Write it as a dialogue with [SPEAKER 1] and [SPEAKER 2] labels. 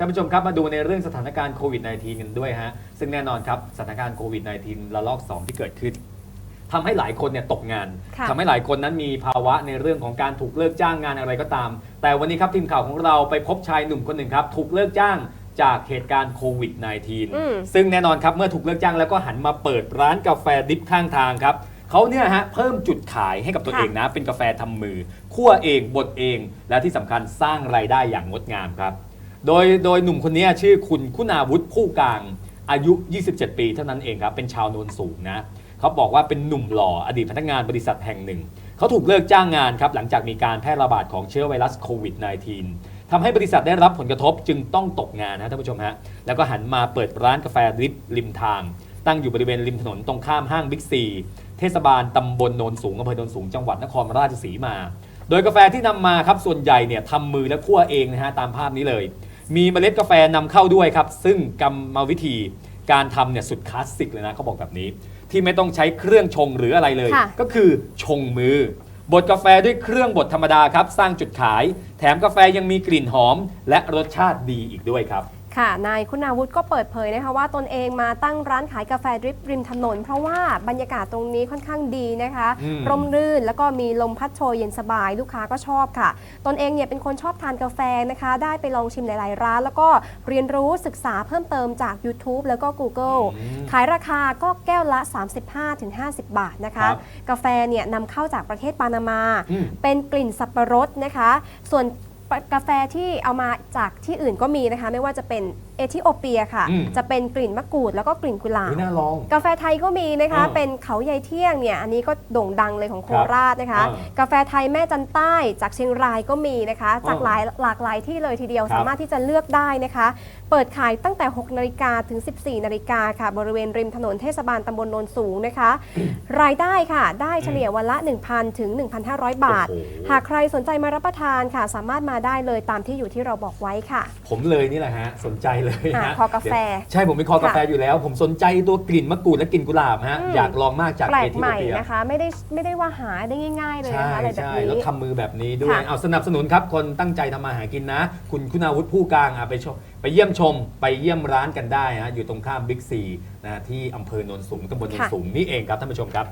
[SPEAKER 1] ท่านผู้ชมครับมาดูในเรื่องสถานการณ์โควิด -19 กันด้วยฮะ ซึ่งแน่นอนครับสถานการณ์โควิด -19 ระลอก 2 ที่เกิดขึ้นทำให้หลายคนเนี่ยตกงาน
[SPEAKER 2] ค่ะ
[SPEAKER 1] ทำให้หลายคนนั้นมีภาวะในเรื่องของการถูกเลิกจ้างงานอะไรก็ตาม แต่วันนี้ครับทีมข่าวของเราไปพบชายหนุ่มคนหนึ่งครับถูกเลิกจ้างจากเหตุการณ์โควิด
[SPEAKER 2] อืม
[SPEAKER 1] -19 ซึ่งแน่นอนครับเมื่อถูกเลิกจ้างแล้วก็หันมาเปิดร้านกาแฟดิบข้างทางครับเขาเนี่ยฮะเพิ่มจุดขายให้กับตัว
[SPEAKER 2] ค่ะ
[SPEAKER 1] เองนะ เป็นกาแฟทำมือคั่วเองบดเอง และที่สำคัญสร้างรายได้อย่างงดงามครับ โดยโดยหนุ่มคนนี้ชื่อคุณคุณาวุฒิผู้กลางอายุ 27 ปีเท่านั้นเองครับ เป็นชาวโนนสูงนะเขาบอกว่าเป็นหนุ่มหล่ออดีตพนักงานบริษัทแห่งหนึ่ง เขาถูกเลิกจ้างงานครับ หลังจากมีการแพร่ระบาดของเชื้อไวรัสโควิด -19 ทำให้บริษัทได้รับผลกระทบจึงต้องตกงานนะท่านผู้ชมฮะ แล้วก็หันมาเปิดร้านกาแฟริบริมทาง ตั้งอยู่บริเวณริมถนนตรงข้ามห้างบิ๊กซี เทศบาลตำบลโนนสูงอำเภอโนนสูงจังหวัดนครราชสีมา โดยกาแฟที่นำมาครับส่วนใหญ่เนี่ยทำมือและคั่วเองนะฮะตามภาพนี้เลย มีเมล็ดกาแฟนำเข้าด้วยครับ ซึ่งกรรมวิธีการทำเนี่ยสุดคลาสสิกเลยนะเขาบอกแบบนี้ ที่ไม่ต้องใช้เครื่องชงหรืออะไรเลย
[SPEAKER 2] ค่ะ
[SPEAKER 1] ก็คือชงมือ บดกาแฟด้วยเครื่องบดธรรมดาครับ สร้างจุดขาย แถมกาแฟยังมีกลิ่นหอม และรสชาติดีอีกด้วยครับ
[SPEAKER 2] ค่ะนายคุณาวุฒิก็เปิดเผยนะคะว่าตนเองมาตั้งร้านขายกาแฟดริปริมถนน เพราะว่าบรรยากาศตรงนี้ค่อนข้างดีนะคะ
[SPEAKER 1] อืม
[SPEAKER 2] ร่มรื่นแล้วก็มีลมพัดโชยเย็นสบายลูกค้าก็ชอบค่ะ ตนเองเนี่ยเป็นคนชอบทานกาแฟนะคะ ได้ไปลองชิมหลาย ๆ ร้าน แล้วก็เรียนรู้ศึกษาเพิ่มเติมจาก YouTube แล้วก็ Google
[SPEAKER 1] อืม
[SPEAKER 2] ขายราคาก็แก้วละ 35-50 บาทนะคะ
[SPEAKER 1] ครับ
[SPEAKER 2] กาแฟเนี่ยนำเข้าจากประเทศปานามา
[SPEAKER 1] อืม
[SPEAKER 2] เป็นกลิ่นสับปะรดนะคะ ส่วน กาแฟที่เอามาจากที่อื่นก็มีนะคะ ไม่ว่าจะเป็น เอธิโอเปียค่ะ
[SPEAKER 1] อืม
[SPEAKER 2] จะเป็นกลิ่นมะกรูดแล้วก็กลิ่นกุหลาบ
[SPEAKER 1] อุ๊ยน่าลอง
[SPEAKER 2] กาแฟไทยก็มีนะคะ
[SPEAKER 1] อ่า
[SPEAKER 2] เป็นเขาใยเที่ยงเนี่ย อันนี้ก็โด่งดังเลยของโคราชนะคะ
[SPEAKER 1] อ่า
[SPEAKER 2] กาแฟไทยแม่จันใต้จากเชียงรายก็มีนะคะ จาก
[SPEAKER 1] อ่า
[SPEAKER 2] หลายหลากหลายที่เลยทีเดียว
[SPEAKER 1] ครับ
[SPEAKER 2] สามารถที่จะเลือกได้นะคะ เปิดขายตั้งแต่ 6 นาฬิกาถึง 14 นาฬิกาค่ะ บริเวณริมถนนเทศบาลตำบลโนนสูงนะคะ รายได้ค่ะ ได้เฉลี่ยวันละ 1,000 ถึง 1,500 บาท
[SPEAKER 1] โอ้โห
[SPEAKER 2] หากใครสนใจมารับประทานค่ะ สามารถมาได้เลยตามที่อยู่ที่เราบอกไว้ค่ะ
[SPEAKER 1] ผมเลยนี่แหละฮะ สนใจเลย
[SPEAKER 2] อ่า
[SPEAKER 1] ฮะ
[SPEAKER 2] คอกาแฟ
[SPEAKER 1] เดี๋ยวใช่ผมเป็นคอกาแฟอยู่แล้ว ผมสนใจตัวกลิ่นมะกรูดและกลิ่นกุหลาบฮะ
[SPEAKER 2] อืม
[SPEAKER 1] อยากลองมากจาก
[SPEAKER 2] แปล
[SPEAKER 1] เอกธิ
[SPEAKER 2] ให
[SPEAKER 1] โอ
[SPEAKER 2] ม่
[SPEAKER 1] เปีย
[SPEAKER 2] นะคะ ไม่ได้ไม่ได้ว่าหาได้ง่าย ๆ เลย
[SPEAKER 1] ใช่
[SPEAKER 2] นะคะอะไรแบบ
[SPEAKER 1] ใช่
[SPEAKER 2] นี้
[SPEAKER 1] แล้วทำมือแบบนี้ด้วย
[SPEAKER 2] ค่ะ
[SPEAKER 1] เอาสนับสนุนครับ คนตั้งใจทำมาหากินนะ คุณคุณอาวุธผู้กลางอะไปชมไปเยี่ยมชม ไปเยี่ยมร้านกันได้ฮะอยู่ตรงข้ามบิ๊กซีนะที่อำเภอโนนสูงตำบลโนน
[SPEAKER 2] ค่ะ
[SPEAKER 1] สูงนี่เองครับท่านผู้ชมครับ